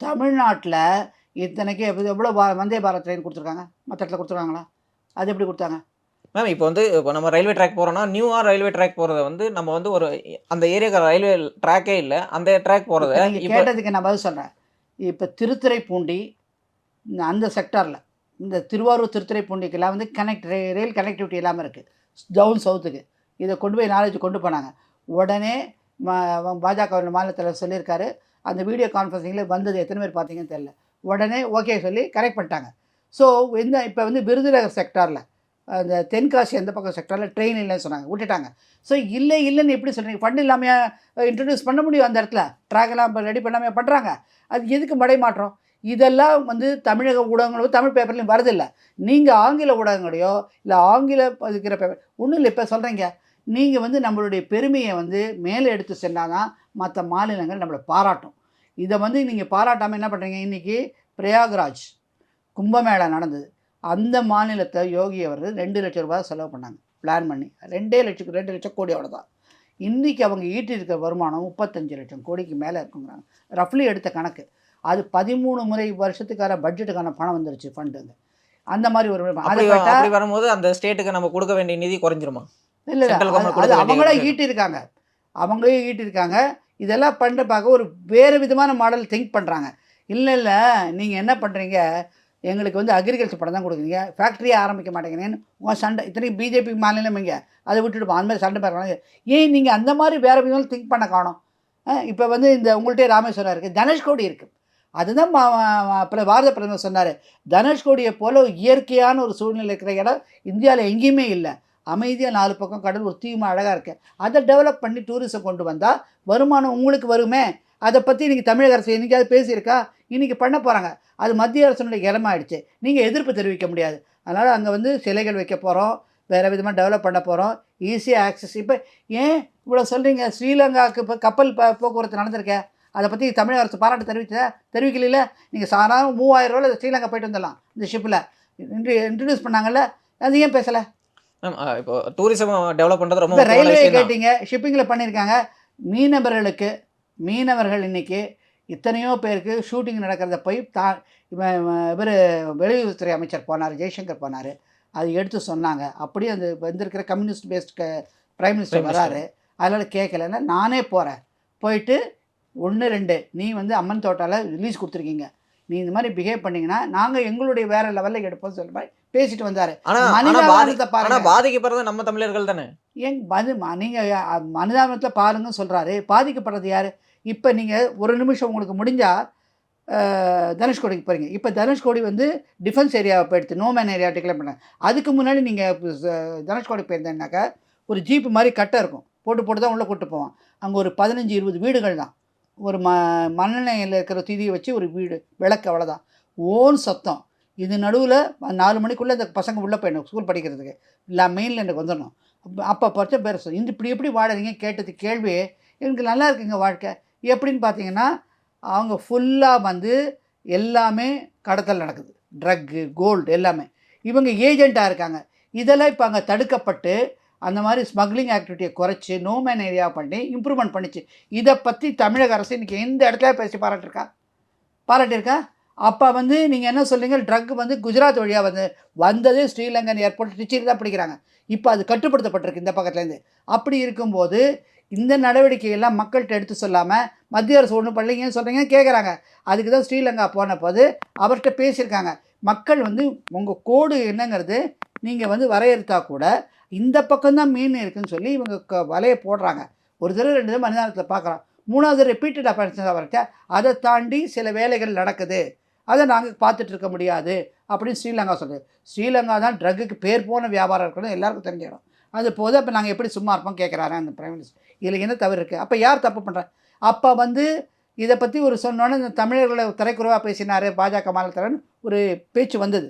தமிழ்நாட்டில் இத்தனைக்கு எவ்வளோ வந்தே பாரத் ட்ரெயின் கொடுத்துருக்காங்க? மற்ற இடத்துல கொடுத்துருக்காங்களா? அது எப்படி கொடுத்தாங்க? மேம் இப்போ வந்து இப்போ நம்ம ரயில்வே ட்ராக் போகிறோம்னா நியூவாக ரயில்வே ட்ராக் போகிறத வந்து நம்ம வந்து ஒரு அந்த ஏரியாக்கு ரயில்வே ட்ராக்கே இல்லை. அந்த ட்ராக் போகிறத கேட்டதுக்கு நான் பதில் சொல்கிறேன் இப்போ திருத்துறைப்பூண்டி இந்த அந்த செக்டாரில் இந்த திருவாரூர் திருத்துறைப்பூண்டிக்கெல்லாம் வந்து கனெக்ட் ரயில் கனெக்டிவிட்டி இல்லாமல் இருக்குது டவுன் சவுத்துக்கு இதை கொண்டு போய் நாலேஜ் கொண்டு போனாங்க. உடனே ம- பாஜக மாநிலத்தில் சொல்லியிருக்காரு. அந்த வீடியோ கான்ஃபரன்சிங்கில் வந்தது எத்தனை பேர் பார்த்தீங்கன்னு தெரில உடனே ஓகே சொல்லி கரெக்ட் பண்ணிட்டாங்க. ஸோ இந்த இப்போ வந்து விருதுநகர் செக்டாரில் அந்த தென்காசி எந்த பக்கம் செக்டாரில் ட்ரெயின் இல்லைன்னு சொன்னாங்க. விட்டுட்டாங்க. ஸோ இல்லை இல்லைன்னு எப்படி சொல்கிறீங்க ஃபண்ட் இல்லாமல் இன்ட்ரடியூஸ் பண்ண முடியும் அந்த இடத்துல. ட்ராக் எல்லாம் ரெடி பண்ணாமல் பண்ணுறாங்க அது எதுக்கு மடை மாற்றம்? இதெல்லாம் வந்து தமிழக ஊடகங்களோ தமிழ் பேப்பர்லையும் வரதில்லை. நீங்கள் ஆங்கில ஊடகங்களையோ இல்லை ஆங்கில இருக்கிற பேப்பர் ஒன்றும் இல்லை இப்போ சொல்கிறீங்க நீங்கள் வந்து நம்மளுடைய பெருமையை வந்து மேலே எடுத்து சென்றால் தான் மற்ற மாநிலங்கள் நம்மளை பாராட்டும். இதை வந்து நீங்கள் பாராட்டாமல் என்ன பண்ணுறீங்க இன்றைக்கி பிரயாக்ராஜ் கும்பமேளா நடந்தது. அந்த மாநிலத்தை யோகி அவர் ரெண்டு லட்சம் ரூபாய் செலவு பண்ணாங்க. பிளான் பண்ணி. ரெண்டே லட்சம் ரெண்டு லட்சம் கோடி அவ்வளோதான் இன்றைக்கி அவங்க ஈட்டியிருக்கிற வருமானம் முப்பத்தஞ்சு லட்சம் கோடிக்கு மேலே இருக்குங்கிறாங்க. ரஃப்லி எடுத்த கணக்கு. அது பதிமூணு முறை வருஷத்துக்கான பட்ஜெட்டுக்கான பணம் வந்துருச்சு ஃபண்டுங்க அந்த மாதிரி ஒரு அதை அப்படி வரும்போது அந்த ஸ்டேட்டுக்கு நம்ம கொடுக்க வேண்டிய நிதி குறைஞ்சிருமா? இல்லை அது அவங்களே வேண்டிய ஈட்டியிருக்காங்க. அவங்களே ஈட்டியிருக்காங்க. இதெல்லாம் பண்ண பார்க்க ஒரு வேறு விதமான மாடல் திங்க் பண்ணுறாங்க இல்லை இல்லை. நீங்கள் என்ன பண்ணுறீங்க எங்களுக்கு வந்து அக்ரிகல்ச்சர் படம் தான் கொடுக்குறீங்க. ஃபேக்ட்ரியே ஆரம்பிக்க மாட்டேங்கிறீங்கன்னு உங்கள் சண்டை. இத்தனைக்கு பிஜேபி மாநிலம் இங்கே. அதை விட்டுட்டு அந்த மாதிரி சண்டை பார்க்குறாங்க ஏன் நீங்கள் அந்த மாதிரி வேறு விதமாக திங்க் பண்ண காணும்? இப்போ வந்து இந்த உங்கள்கிட்ட ராமேஸ்வரம் இருக்குது தனுஷ்கோடி இருக்குது அதுதான் மா- பிர- பாரத பிரதமர் சொன்னார். தனுஷ்கோடியை போல இயற்கையான ஒரு சூழ்நிலை இருக்கிற இடம் இந்தியாவில் எங்கேயுமே இல்லை. அமைதியாக நாலு பக்கம் கடல் ஒரு தீமை அழகாக இருக்கு. அதை டெவலப் பண்ணி டூரிஸம் கொண்டு வந்தால் வருமானம் உங்களுக்கு வருமே? அதை பற்றி இன்றைக்கி தமிழக அரசு என்றைக்காவது பேசியிருக்கா? இன்றைக்கி பண்ண போகிறாங்க அது மத்திய அரசனுடைய இடமாயிடுச்சு நீங்கள் எதிர்ப்பு தெரிவிக்க முடியாது. அதனால் அங்கே வந்து சிலைகள் வைக்க போகிறோம் வேறு விதமாக டெவலப் பண்ண போகிறோம் ஈஸியாக ஆக்சஸ் இப்போ ஏன் இவ்வளோ சொல்கிறீங்க ஸ்ரீலங்காவுக்கு இப்போ கப்பல் ப போக்குவரத்து நடந்திருக்கேன் அதை பற்றி தமிழக அரசு பாராட்டு தெரிவித்த தெரிவிக்கல நீங்கள் சாதாரண மூவாயிரம் ரூபாயில் ஸ்ரீலங்கா போயிட்டு வந்துடலாம் இந்த ஷிப்பில் இன்ட்ரடியூஸ் பண்ணாங்கல்ல? அது ஏன் பேசலை? இப்போ டூரிசம் டெவலப் பண்ணுறது ரொம்ப ரயில்வே. கேட்டீங்க ஷிப்பிங்கில் பண்ணியிருக்காங்க. மீனவர்களுக்கு மீனவர்கள் இன்னைக்கு இத்தனையோ பேருக்கு ஷூட்டிங் நடக்கிறத போய் தா இவர் வெளியுறவுத்துறை அமைச்சர் போனார் ஜெய்சங்கர் போனார். அது எடுத்து சொன்னாங்க. அப்படியே அந்த வந்திருக்கிற கம்யூனிஸ்ட் பேஸ்ட் பிரைம் மினிஸ்டர். வராரு. அதனால் கேட்கலன்னா நானே போகிறேன் போயிட்டு ஒன்று ரெண்டு. நீ வந்து அம்மன் தோட்டாவில் ரிலீஸ் கொடுத்துருக்கீங்க. நீ இந்த மாதிரி பிஹேவ் பண்ணீங்கன்னா நாங்கள் எங்களுடைய வேற லெவலில் எடுப்போம் சொல்ல மாதிரி பேசிட்டு வந்தார். மனிதாபிமானத்தை பாதிக்கப்படுறது நம்ம தமிழர்கள் தானே? ஏன் பது நீங்கள் மனிதாபத்தில் பாருங்கன்னு சொல்கிறாரு பாதிக்கப்படுறது யார்? இப்போ நீங்கள் ஒரு நிமிஷம் உங்களுக்கு முடிஞ்சால் தனுஷ்கோடிக்கு போகிறீங்க இப்போ தனுஷ்கோடி வந்து டிஃபென்ஸ் ஏரியாவை போயிடுத்து நோமேன் ஏரியா டிக்ளேர் பண்ணாங்க அதுக்கு முன்னாடி நீங்கள் தனுஷ்கோடி போயிருந்தேன்னாக்கா ஒரு ஜீப்பு மாதிரி கட்டை இருக்கும். போட்டு போட்டு தான் உள்ளே கூட்டு போவான். அங்கே ஒரு பதினஞ்சு இருபது வீடுகள் தான். ஒரு ம மண்ணெண்ணெயில் இருக்கிற திதியை வச்சு ஒரு வீடு விளக்கு அவ்வளோதான் ஓன் சத்தம். இது நடுவில் நாலு மணிக்குள்ளே இந்த பசங்க உள்ளே போயிடணும் ஸ்கூல் படிக்கிறதுக்கு. இல்லை மெயினில் எனக்கு வந்துடணும். அப்போ அப்போ பச்சை பேர் இந்த இப்படி எப்படி வாழறீங்க கேட்டது கேள்வி எனக்கு நல்லா இருக்குங்க வாழ்க்கை. எப்படின்னு பார்த்தீங்கன்னா அவங்க ஃபுல்லாக வந்து எல்லாமே கடத்தல் நடக்குது. ட்ரக்கு கோல்டு எல்லாமே. இவங்க ஏஜெண்ட்டாக இருக்காங்க. இதெல்லாம் இப்போ அங்கே தடுக்கப்பட்டு அந்த மாதிரி ஸ்மக்லிங் ஆக்டிவிட்டியை குறைச்சி நோமேன் ஏரியா பண்ணி இம்ப்ரூவ்மெண்ட் பண்ணிச்சு. இதை பற்றி தமிழக அரசு இன்றைக்கி எந்த இடத்துல பேசி பாராட்டிருக்கா? பாராட்டியிருக்கா? அப்போ வந்து நீங்கள் என்ன சொல்கிறீங்க ட்ரக் வந்து குஜராத் வழியாக வந்து வந்ததே ஸ்ரீலங்கன் ஏர்போர்ட் திருச்சியில் தான் பிடிக்கிறாங்க. இப்போ அது கட்டுப்படுத்தப்பட்டிருக்கு இந்த பக்கத்துலேருந்து. அப்படி இருக்கும்போது இந்த நடவடிக்கையெல்லாம் மக்கள்கிட்ட எடுத்து சொல்லாமல் மத்திய அரசு ஒன்றும் பண்ணலைங்கன்னு சொல்கிறீங்க கேட்குறாங்க அதுக்கு தான் ஸ்ரீலங்கா போன போது அவர்கிட்ட பேசியிருக்காங்க. மக்கள் வந்து உங்கள் கோடு என்னங்கிறது நீங்கள் வந்து வரையறுத்தா கூட இந்த பக்கம்தான் மீன் இருக்குதுன்னு சொல்லி இவங்க க- வலையை போடுறாங்க. ஒரு தடவை ரெண்டு தடவை மனிதானத்தில் பார்க்குறோம் மூணாவது ரிப்பீட்டட் அப்பன்ஸ் வரைக்கும் அதை தாண்டி சில வேலைகள் நடக்குது. அதை நாங்கள் பார்த்துட்டு இருக்க முடியாது. அப்படின்னு ஸ்ரீலங்கா சொல்லுது. ஸ்ரீலங்கா தான் ட்ரக்குக்கு பேர் போன வியாபாரம் இருக்கணும் எல்லாருக்கும் தெரிஞ்ச இடம். அது போது அப்போ நாங்கள் எப்படி சும்மா இருப்போம் கேட்குறாரு அந்த பிரைம் மினிஸ்டர் இதில் என்ன தவறு இருக்குது அப்போ யார் தப்பு பண்ணுறா அப்போ வந்து இதை பற்றி ஒரு சொன்னோன்னே இந்த தமிழர்களை திரைக்குறவாக பேசினார் பாஜக மாநிலத்தரன் ஒரு பேச்சு வந்தது.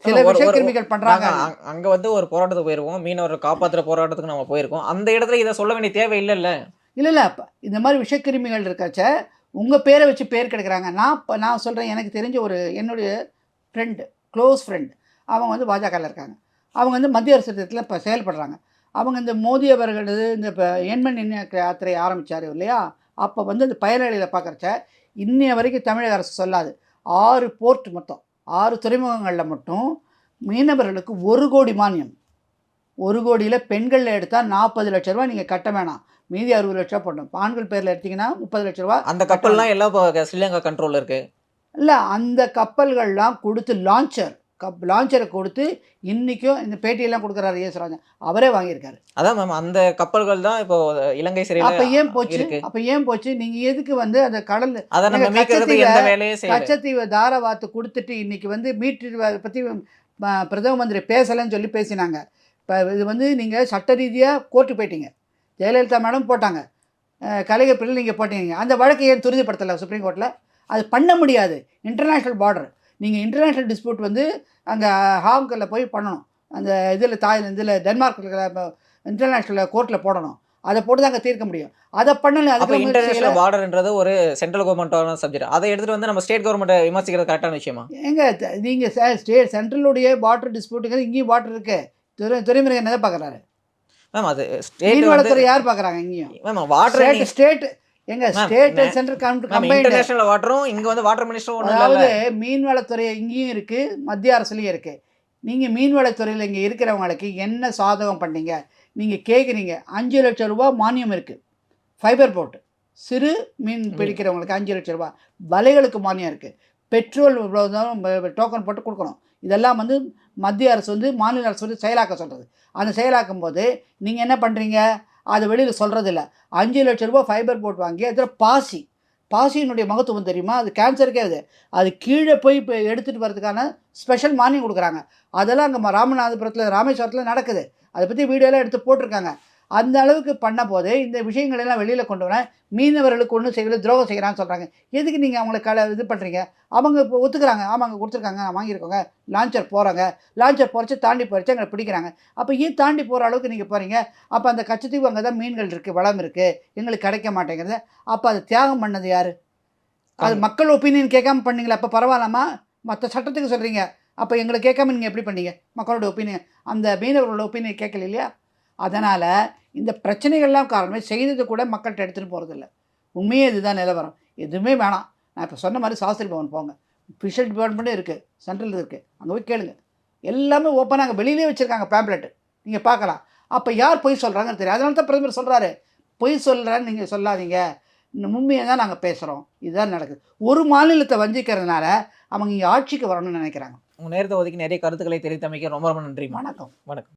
சில விஷயக்கிருமிகள் பண்ணுறாங்க நாங்க அங்க- வந்து ஒரு போராட்டத்துக்கு போயிருக்கோம் மீனவரை காப்பாத்துற போராட்டத்துக்கு நம்ம போயிருக்கோம். அந்த இடத்துல இதை சொல்ல வேண்டிய தேவை இல்லைல்ல? இல்லை இல்லை. அப்போ இந்த மாதிரி விஷக்கிருமிகள் இருக்காச்ச உங்கள் பேரை வச்சு பேர் கெடுக்குறாங்க. நான் இப்போ நான் சொல்கிறேன் எனக்கு தெரிஞ்ச ஒரு என்னுடைய ஃப்ரெண்டு க்ளோஸ் ஃப்ரெண்ட் அவங்க வந்து பாஜகவில் இருக்காங்க. அவங்க வந்து மத்திய அரசு திட்டத்தில் இப்போ செயல்படுறாங்க. அவங்க இந்த மோடி அவர்களது இந்த இப்போ எண்மண் எண்ணெய் யாத்திரை ஆரம்பித்தார் இல்லையா? அப்போ வந்து அந்த பயனாளிகளை பார்க்குறச்ச இன்னைய வரைக்கும் தமிழக அரசு சொல்லாது. ஆறு போர்ட் மொத்தம். ஆறு துறைமுகங்களில் மட்டும் மீனவர்களுக்கு ஒரு கோடி மானியம். ஒரு கோடியில் பெண்களில் எடுத்தால் நாற்பது லட்ச ரூபா நீங்கள் கட்ட வேணாம். மீதி அறுபது லட்ச ரூபா போடணும். ஆண்கள் பேரில் எடுத்தீங்கன்னா முப்பது லட்ச ரூபா அந்த கப்பல்லாம் எல்லாம் ஸ்ரீலங்கா கண்ட்ரோல்ல இருக்கு. இல்லை அந்த கப்பல்கள்லாம் கொடுத்து லான்ச்சர் கப் லான்ச்சரை கொடுத்து இன்றைக்கும் இந்த பேட்டியெல்லாம் கொடுக்குறாரு எஸ் ராஜன். அவரே வாங்கியிருக்காரு. அதான் மேம் அந்த கப்பல்கள் தான் இப்போ இலங்கை அப்போ சிறையில் ஏன் போச்சு? அப்போ ஏன் போச்சு? நீங்கள் எதுக்கு வந்து அந்த கடல் கச்சத்தீவை- தாரவாத்து கொடுத்துட்டு இன்னைக்கு வந்து மீட்டு பற்றி பிரதம மந்திரி பேசலைன்னு சொல்லி பேசினாங்க. இப்போ இது வந்து நீங்கள் சட்ட ரீதியாக கோர்ட்டு போயிட்டீங்க. ஜெயலலிதா மேடம் போட்டாங்க. கலைஞர் பிள்ளை நீங்கள் போட்டீங்க. அந்த வழக்கை ஏன் துரிதப்படுத்தலை சுப்ரீம் கோர்ட்டில் அது பண்ண முடியாது. International border. நீங்கள் இன்டர்நேஷ்னல் டிஸ்பியூட் வந்து அங்கே ஹாங்காங்கில் போய் பண்ணணும். அந்த இதில் தாய் இதில் டென்மார்க்கில் இன்டர்நேஷ்னல் கோர்ட்டில் போடணும். அதை போட்டு தான் அங்கே தீர்க்க முடியும். அதை பண்ணல செய்யல. இன்டர்நேஷனல் பார்டர்ன்றது ஒரு சென்ட்ரல் கவர்மெண்ட்டான சப்ஜெக்ட் அதை எடுத்துட்டு வந்து நம்ம ஸ்டேட் கவர்மெண்ட்டை விமர்சிக்கிறது கரெக்டான விஷயமா? ஏங்க த- நீங்க ஸ்டேட் சென்ட்ரலுடைய வாட்டர் டிஸ்பியூட்டுங்க இங்கேயும் வாட்டர் இருக்கு. துறை துறைமுறை என்ன பார்க்குறாரு? மேம் அது ஸ்டேட் யார் பார்க்குறாங்க இங்கேயும்? மேம் வாட்டர் ஸ்டேட் எங்க ஸ்டேட் கம்பைன்டு இன்டர்நேஷனல் வாட்டரும் இங்க வந்து வாட்டர் மினிஸ்டரும் ஒன்றும் அதாவது இல்லை. மீன் வளத்துறை இங்கேயும் இருக்கு மத்திய அரசுலயும் இருக்கு. நீங்க மீன்வளத்துறையில் இங்கே இருக்கிறவங்களுக்கு என்ன சாதகம் பண்ணீங்க? நீங்க கேட்குறீங்க அஞ்சு லட்சம் ரூபாய் மானியம் இருக்கு. ஃபைபர் போட்டு. சிறு மீன் பிடிக்கிறவங்களுக்கு அஞ்சு லட்சம் ரூபாய் வலைகளுக்கு மானியம் இருக்குது பெட்ரோல் டோக்கன் போட்டு கொடுக்கணும். இதெல்லாம் வந்து மத்திய அரசு வந்து மாநில அரசு வந்து செயலாக்க சொல்கிறது அந்த செயலாக்கும் போது நீங்கள் என்ன பண்ணுறீங்க அதை வெளியில் சொல்கிறதில்ல அஞ்சு லட்ச ரூபாய் ஃபைபர் போட் வாங்கி அதில் பாசி. பாசியினுடைய மகத்துவம் தெரியுமா? அது கேன்சருக்கே அது. அது கீழே போய் இப்போ எடுத்துகிட்டு வரதுக்கான ஸ்பெஷல் மானியம் கொடுக்குறாங்க. அதெல்லாம் அங்கே ராமநாதபுரத்தில் ராமேஸ்வரத்தில் நடக்குது. அதை பற்றி வீடியோலாம் எடுத்து போட்டிருக்காங்க. அந்த அளவுக்கு பண்ண போது இந்த விஷயங்கள் எல்லாம் வெளியில் கொண்டு வரேன் மீனவர்களுக்கு ஒன்றும் செய்யல துரோகம் செய்கிறான்னு சொல்கிறாங்க எதுக்கு நீங்கள் அவங்களை கல இது பண்ணுறீங்க அவங்க இப்போ ஒத்துக்கிறாங்க. ஆமாங்க கொடுத்துருக்காங்க. வாங்கியிருக்கோங்க. லான்ச்சர் போகிறாங்க லான்ச்சர் போகிறச்சு தாண்டி போகிறச்சு எங்களை பிடிக்கிறாங்க. அப்போ ஏன் தாண்டி போகிற அளவுக்கு நீங்கள் போகிறீங்க அப்போ அந்த கச்சத்தீவு அங்கே தான் மீன்கள் இருக்குது வளம் இருக்குது எங்களுக்கு கிடைக்க மாட்டேங்கிறது அப்போ அது தியாகம் பண்ணது யார்? அது மக்கள் ஒப்பீனியன் கேட்காம பண்ணீங்களா அப்போ பரவாயில்லாமா? மற்ற சட்டத்துக்கு சொல்கிறீங்க அப்போ எங்களை கேட்காம நீங்கள் எப்படி பண்ணீங்க? மக்களோட ஒப்பீனியன் அந்த மீனவர்களோட ஒப்பீனியன் கேட்கல இல்லையா அதனால் இந்த பிரச்சனைகள்லாம் காரணமே செய்தது கூட மக்கள்கிட்ட எடுத்துகிட்டு போகிறதில்ல உண்மையே இதுதான் நிலவரம் எதுவுமே வேணாம். நான் இப்போ சொன்ன மாதிரி சாஸ்திரி பவன் போங்க. ஃபிஷல் டிபார்ட்மெண்ட்டும் இருக்குது சென்ட்ரல் இருக்குது அங்கே போய் கேளுங்க. எல்லாமே ஓப்பனாக அங்கே வெளியிலே வச்சுருக்காங்க பேம்ப்ளெட் நீங்கள் பார்க்கலாம். அப்போ யார் பொய் சொல்கிறாங்கன்னு தெரியும் அதனால தான் பிரதமர் சொல்கிறாரு பொய் சொல்கிறேன்னு நீங்கள் சொல்லாதீங்க. இந்த உண்மையை தான் நாங்கள் பேசுகிறோம் இதுதான் நடக்குது. ஒரு மாநிலத்தை வஞ்சிக்கிறதுனால அவங்க இங்கே ஆட்சிக்கு வரணும்னு நினைக்கிறாங்க. உங்க நேரத்தை ஒதுக்கி நிறைய கருத்துக்களை தெரிவித்தமைக்க ரொம்ப ரொம்ப நன்றி வணக்கம். வணக்கம்.